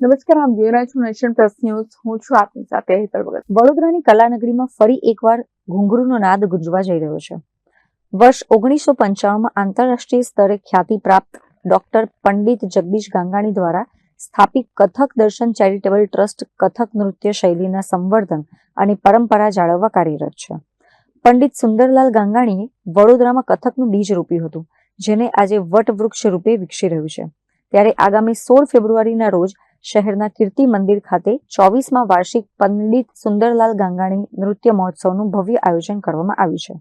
નમસ્કાર, આમ જોઈ રહ્યા નેશન પ્લસ ન્યૂઝ. હું છું આપની સાથે હેતલ ભગત. વડોદરાની કલાનગરીમાં ફરી એકવાર ઘુંઘરૂનો નાદ ગુંજવા જઈ રહ્યો છે. વર્ષ ઓગણીસો પંચાણુંમાં આંતરરાષ્ટ્રીય સ્તરે ખ્યાતિ પ્રાપ્ત ડોક્ટર પંડિત જગદીશ ગાંગાણી દ્વારા સ્થાપિત કથક દર્શન ચેરિટેબલ ટ્રસ્ટ કથક નૃત્ય શૈલીના સંવર્ધન અને પરંપરા જાળવવા કાર્યરત છે. પંડિત સુંદરલાલ ગાંગાણીએ વડોદરામાં કથકનું બીજ રોપ્યું હતું, જેને આજે વટવૃક્ષ રૂપે વિકસી રહ્યું છે. ત્યારે આગામી સોળ ફેબ્રુઆરીના રોજ શહેરના કીર્તિ મંદિર ખાતે ચોવીસમાં વાર્ષિક પંડિત સુંદરલાલ ગાંગાણી નૃત્ય મહોત્સવનું ભવ્ય આયોજન કરવામાં આવ્યું છે,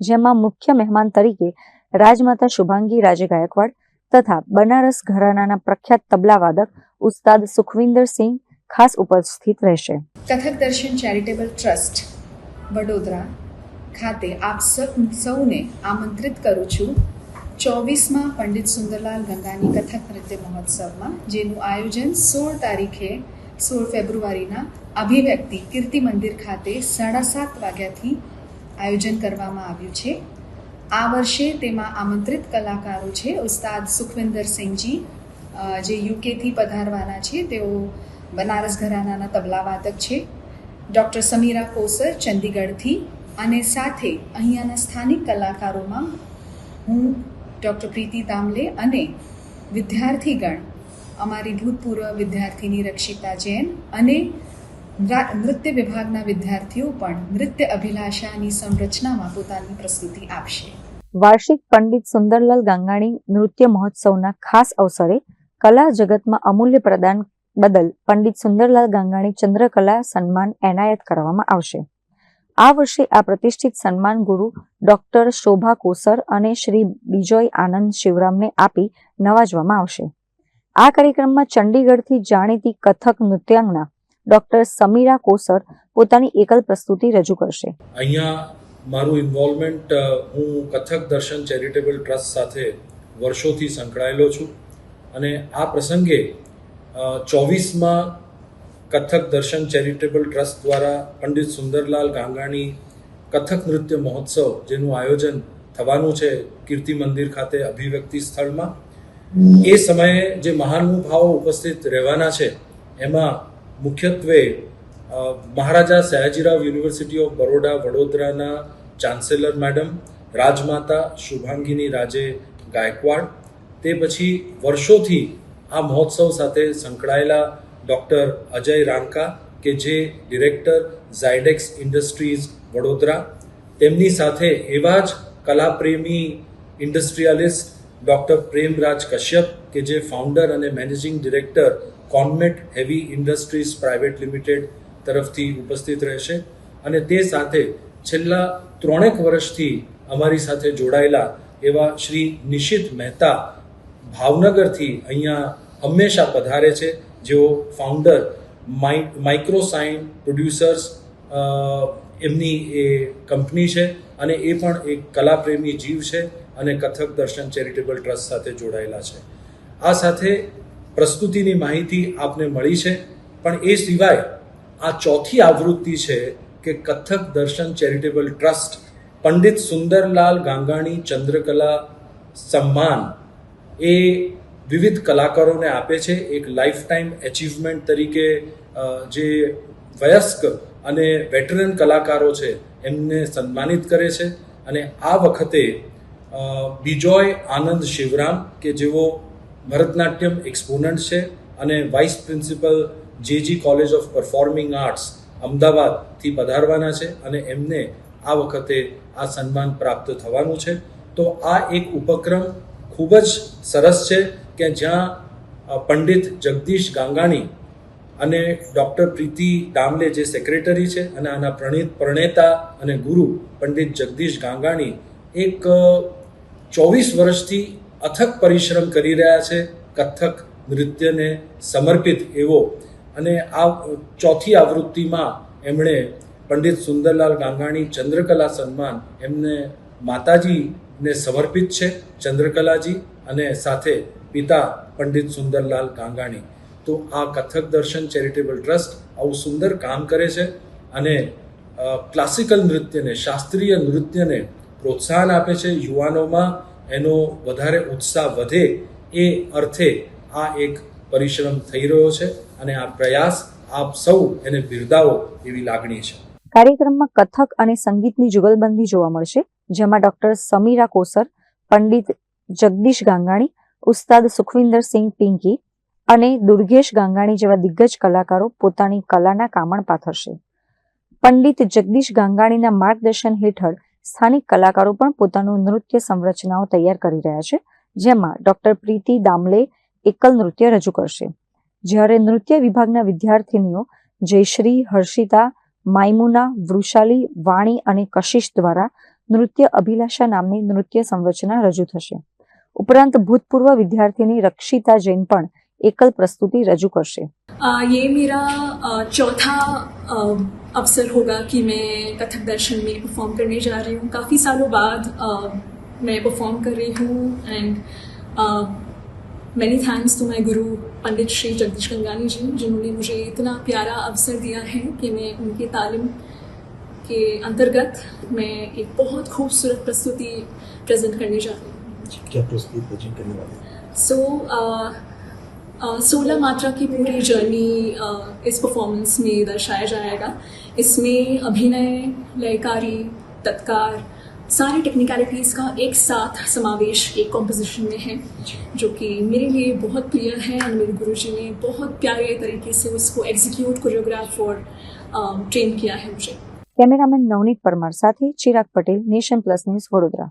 જેમાં મુખ્ય મહેમાન તરીકે રાજમાતા શુભાંગી રાજે ગાયકવાડ તથા બનારસ ઘરાનાના પ્રખ્યાત તબલાવાદક ઉસ્તાદ સુખવિંદર સિંહ ખાસ ઉપસ્થિત રહેશે. કથક દર્શન ચેરિટેબલ ટ્રસ્ટ વડોદરા ખાતે આપ સૌને આમંત્રિત કરું છું. ચોવીસમાં પંડિત સુંદરલાલ ગંગાની કથક નૃત્ય મહોત્સવમાં, જેનું આયોજન સોળ તારીખે સોળ ફેબ્રુઆરીના અભિવ્યક્તિ કીર્તિ મંદિર ખાતે સાડા સાત વાગ્યાથી આયોજન કરવામાં આવ્યું છે. આ વર્ષે તેમાં આમંત્રિત કલાકારો છે, ઉસ્તાદ સુખવિંદર સિંહજી જે યુકેથી પધારવાના છે, તેઓ બનારસ ઘરાનાના તબલાવાદક છે. ડૉક્ટર સમીરા કોસર ચંદીગઢથી અને સાથે અહીંયાના સ્થાનિક કલાકારોમાં હું ડૉક્ટર પ્રીતિ તામલે અને વિદ્યાર્થીગણ, અમારી ભૂતપૂર્વ વિદ્યાર્થીની રક્ષિતા જૈન અને નૃત્ય વિભાગના વિદ્યાર્થીઓ પણ નૃત્ય અભિલાષાની સંરચનામાં પોતાની પ્રસ્તુતિ આપશે. વાર્ષિક પંડિત સુંદરલાલ ગાંગાણી નૃત્ય મહોત્સવના ખાસ અવસરે કલા જગતમાં અમૂલ્ય પ્રદાન બદલ પંડિત સુંદરલાલ ગાંગાણી ચંદ્રકલા સન્માન એનાયત કરવામાં આવશે. આ વર્ષે આ પ્રતિષ્ઠિત સન્માન ગુરુ ડોક્ટર શોભા કોસર અને શ્રી બિજોય આનંદ શિવરામને આપી નવાજવામાં આવશે. આ કાર્યક્રમમાં ચંડીગઢથી જાણીતી કથક નૃત્યાંગના ડોક્ટર સમીરા કોસર પોતાની એકલ પ્રસ્તુતિ રજૂ કરશે. અહીંયા મારું ઇન્વોલ્વમેન્ટ હું કથક દર્શન ચેરિટેબલ ટ્રસ્ટ સાથે વર્ષોથી સંકળાયેલો છું અને આ પ્રસંગે ચોવીસમાં કથક દર્શન ચેરિટેબલ ટ્રસ્ટ દ્વારા પંડિત સુંદરલાલ ગાંગાણી કથક નૃત્ય મહોત્સવ, જેનું આયોજન થવાનું છે કીર્તિ મંદિર ખાતે અભિવ્યક્તિ સ્થળમાં. એ સમયે જે મહાનુભાવો ઉપસ્થિત રહેવાના છે, એમાં મુખ્યત્વે મહારાજા સયાજીરાવ યુનિવર્સિટી ઓફ બરોડા, વડોદરાના ચાન્સેલર મેડમ, રાજમાતા શુભાંગીની રાજે ગાયકવાડ. તે પછી વર્ષોથી આ મહોત્સવ સાથે સંકળાયેલા ડૉક્ટર અજય રાંકા કે જે ડિરેક્ટર ઝાયડેક્સ ઇન્ડસ્ટ્રીઝ વડોદરા, તેમની સાથે એવા જ કલાપ્રેમી ઇન્ડસ્ટ્રીયાલિસ્ટ ડૉક્ટર પ્રેમરાજ કશ્યપ કે જે ફાઉન્ડર અને managing director Conmet heavy industries private limited તરફથી ઉપસ્થિત રહેશે અને તે સાથે છેલ્લા ત્રણેક વર્ષથી અમારી સાથે જોડાયેલા એવા શ્રી નિશિત મહેતા ભાવનગરથી અહીંયા હંમેશા પધારે છે. જેઓ ફાઉન્ડર માઈ માઇક્રોસાઇન પ્રોડ્યુસર્સ એમની એ કંપની છે અને એ પણ એક કલાપ્રેમી જીવ છે અને કથક દર્શન ચેરિટેબલ ટ્રસ્ટ સાથે જોડાયેલા છે આ સાથે પ્રસ્તુતિની માહિતી આપને મળી છે પણ એ સિવાય આ ચોથી આવૃત્તિ છે કે કથક દર્શન ચેરિટેબલ ટ્રસ્ટ પંડિત સુંદરલાલ ગાંગાણી ચંદ્રકલા સન્માન એ વિવિધ કલાકારોને આપે છે એક લાઈફ ટાઈમ એચિવમેન્ટ તરીકે જે વયસ્ક અને વેટરન કલાકારો છે, એમને સન્માનિત કરે છે. અને આ વખતે બિજોય આનંદ શિવરામ, કે જેઓ ભરતનાટ્યમ એક્સપોનન્ટ છે અને vice principal JG college of performing arts અમદાવાદથી પધારવાના છે અને એમને આ વખતે આ સન્માન પ્રાપ્ત થવાનું છે. તો આ એક ઉપક્રમ ખૂબ જ સરસ છે. કે જ્યાં પંડિત જગદીશ ગાંગાણી અને ડૉક્ટર પ્રીતિ દામલે જે સેક્રેટરી છે અને આના પ્રણિત, પ્રણેતા અને ગુરુ પંડિત જગદીશ ગાંગાણી એક ચોવીસ વર્ષથી અથક પરિશ્રમ કરી રહ્યા છે, કથક નૃત્યને સમર્પિત એવો. અને આ ચોથી આવૃત્તિમાં એમણે પંડિત સુંદરલાલ ગાંગાણી ચંદ્રકલા સન્માન એમને માતાજીને સમર્પિત છે, ચંદ્રકલાજી અને સાથે પિતા પંડિત સુંદરલાલ ગાંગાણી. તો આ કથક દર્શન ચેરિટેબલ ટ્રસ્ટ આવું સુંદર કામ કરે છે અને ક્લાસિકલ નૃત્યને, શાસ્ત્રીય નૃત્યને પ્રોત્સાહન આપે છે યુવાનોમાં. એનો વધારે ઉત્સાહ વધે એ અર્થે આ એક પરિશ્રમ થઈ રહ્યો છે અને આ પ્રયાસ આપ સૌ એને બિરદાવો એવી લાગણી છે. કાર્યક્રમમાં કથક અને સંગીતની જુગલબંધી જોવા મળશે, જેમાં ડોક્ટર સમીરા કોસર, પંડિત જગદીશ ગાંગાણી ઉસ્તાદ સુખવિંદરસિંહ પિંકી અને દુર્ગેશ ગાંગાણી જેવા દિગ્ગજ કલાકારો પોતાની કલાના કામણ પાથરશે. પંડિત જગદીશ ગાંગાણીના માર્ગદર્શન હેઠળ સ્થાનિક કલાકારો પણ પોતાનું નૃત્ય સંરચનાઓ તૈયાર કરી રહ્યા છે, જેમાં ડોક્ટર પ્રીતિ દામલે એકલ નૃત્ય રજૂ કરશે. જ્યારે નૃત્ય વિભાગના વિદ્યાર્થિનીઓ જયશ્રી, હર્ષિતા માયમુના વૃષાલી, વાણી અને કશિશ દ્વારા નૃત્ય અભિલાષા નામની નૃત્ય સંરચના રજૂ થશે. ઉપરાંત ભૂતપૂર્વ વિદ્યાર્થીની રક્ષિતા જૈન પણ એકલ પ્રસ્તુતિ રજૂ કરશે आ, ये मेरा आ, चौथा आ, अवसर होगा कि मैं कथक दर्शन में परफॉर्म करने जा रही हूँ काफ़ी सालों बाद आ, मैं परफॉर्म कर रही हूँ and many thanks to my guru Pandit Shri Jagdish Gangani जी जिन्होंने मुझे इतना प्यारा अवसर दिया है कि मैं उनकी तालीम के अंतर्गत मैं एक बहुत खूबसूरत प्रस्तुति प्रेजेंट करने जा रही हूँ क्या प्रस्तुत कोचिंग करने वाले सो सोलह मात्रा की पूरी जर्नी uh, इस परफॉर्मेंस में दर्शाया जाएगा। इसमें अभिनय लयकारी तत्कार सारे टेक्निकलिटीज़ का एक साथ समावेश एक कॉम्पोजिशन में है जो। कि मेरे लिए बहुत प्रिय है और मेरे गुरु जी ने बहुत प्यारे तरीके से उसको एग्जीक्यूट कोरियोग्राफ और um, ट्रेन किया है मुझे। कैमरामैन नवनीत परमार साथी Chirag Patel nation plus news Vadodara